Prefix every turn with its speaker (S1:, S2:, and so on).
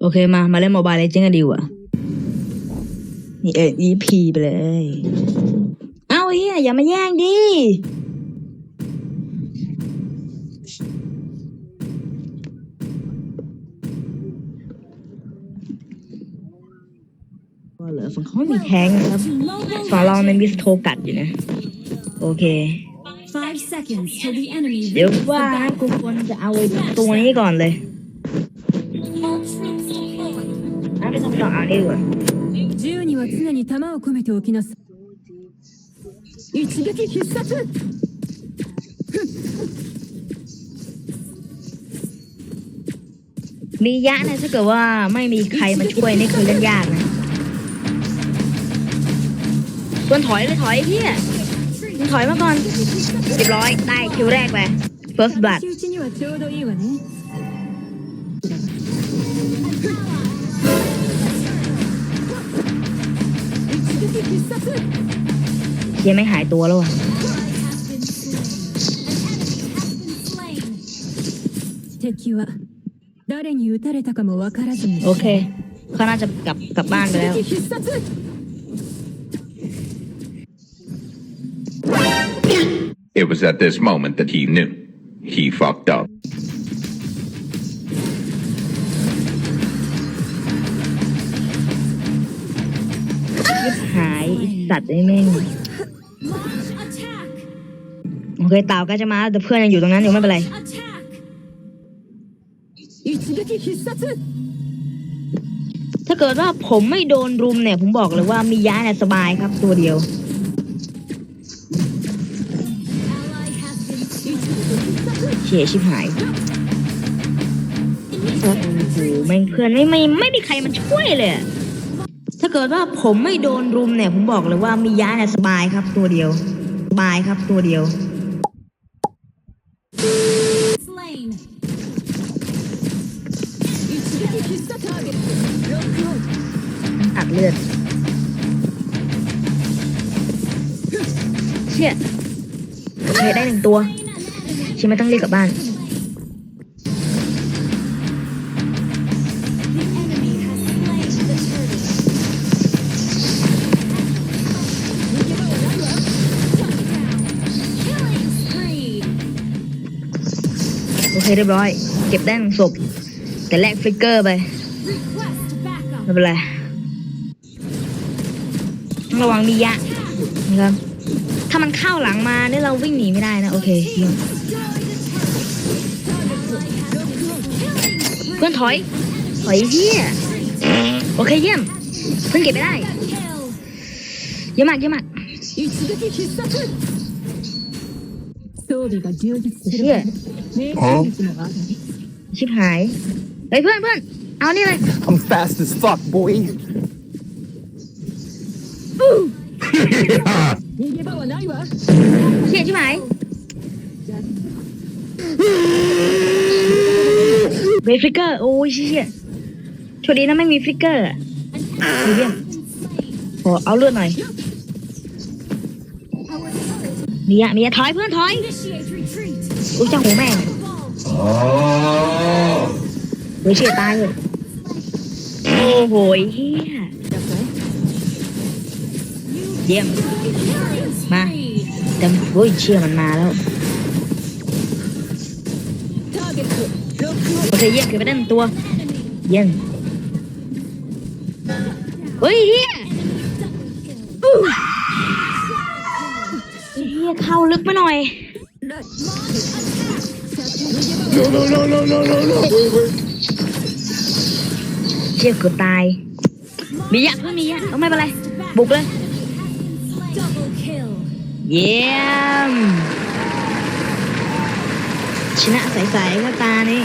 S1: โอเคมา มาเล่นโมบายเลเจนกันดีกว่า นี่เออ EP ไปเลย เอ้าเฮียอย่ามาแย่งดิ ก็เหลือฝั่งเขาไม่มีแทงนะครับ ฝั่งเรามันมีสโทกัดอยู่นะ โอเค
S2: Five seconds till the enemy
S1: เดี๋ยว
S2: reaches the
S1: ว่านะ
S2: battle.
S1: กูควรจะเอาไอ้ตัวนี้ก่อนเลย
S2: deployed.
S1: อ่ะไม่ต้องต่อเอานี่ดีกว่า
S3: 銃には常に弾を込めておきなさい一撃必殺
S1: มียะนะถ้าเกิดว่าไม่มีใครมาช่วยนี่คือเล่นยากนะควรถอยเลยถอยพี่มึงถอยมาก่อนเรียบร้อยได้คิวแรกไป first blood ยังไม่หายตัวแล้วอะ
S2: Has been slain. An enemy has been slain.
S3: 敵は誰に撃たれたかもわからずに
S1: โอเคเขาน่าจะกลับกลับบ้านไปแล้ว
S3: 一撃必殺
S4: It was at this moment that he knew. He fucked up.
S1: ยิบหายอีสัตว์ไอ้แม่งโอเคเต่าก็จะมาแต่เพื่อนยังอยู่ตรงนั้นอยู่ไม่เป็นไรถ้าเกิดว่าผมไม่โดนรุมเนี่ย ผมบอกเลยว่ามียาเนี่ยสบายครับตัวเดียวเฉียชิบหายโอ้โหแม่งเพื่อนไม่ไม่ไม่มีใครมันช่วยเลย ถ้าเกิดว่าผมไม่โดนรุมเนี่ย ผมบอกเลยว่ามียะเนี่ยสบายครับตัวเดียว สบายครับตัวเดียว อัดเลือดเชี่ยเคได้หนึ่งตัวชิไม่ต้องรีบกลับบ้าน โอเคเรียบร้อย เก็บได้หนึ่งศพ แต่แลกฟิกเกอร์ไป ไม่เป็นไรต้องระวังมียะนะครับถ้ามันเข้าหลังมาเนี่ยเราวิ่งหนีไม่ได้นะ โอเคเยี่ยมเพื่อนถอย ถอยเฮียโอเคเยี่ยม เพื่อนเก็บไม่ได้ เยี่ยมากเยี่ยมมาก เชี่ยชิบหายเฮ้ยเพื่อนเพื่อนเอานี่เลย
S5: I'm fast as fuck boy
S1: เชี่ยชิบหายเบฟิกเกอร์โอ้ยเชี่ยโชคดีนะไม่มีฟิกเกอร์อะดูเรื่โอ้เอาเลือดหน่อย เมียเมียถอยเพื่อนถอยอุ้ยเจ้าหูแม่งโอ้ยเชี่ยตายเลยโอ้โหเฮียเยี่ยมมาเต็มโอ้ยเชี่ยมันมาแล้วโอเคเยี่ยมคือไปเต้นตัวเยี่ยมเฮ้ยเฮีย เข้าลึกมาหน่อยเชี่ยเกือบตาย มียะเพื่อนมียะเอาไม่เป็นไร บุกเลย เยี่ยม ชนะใสๆก็ตานี่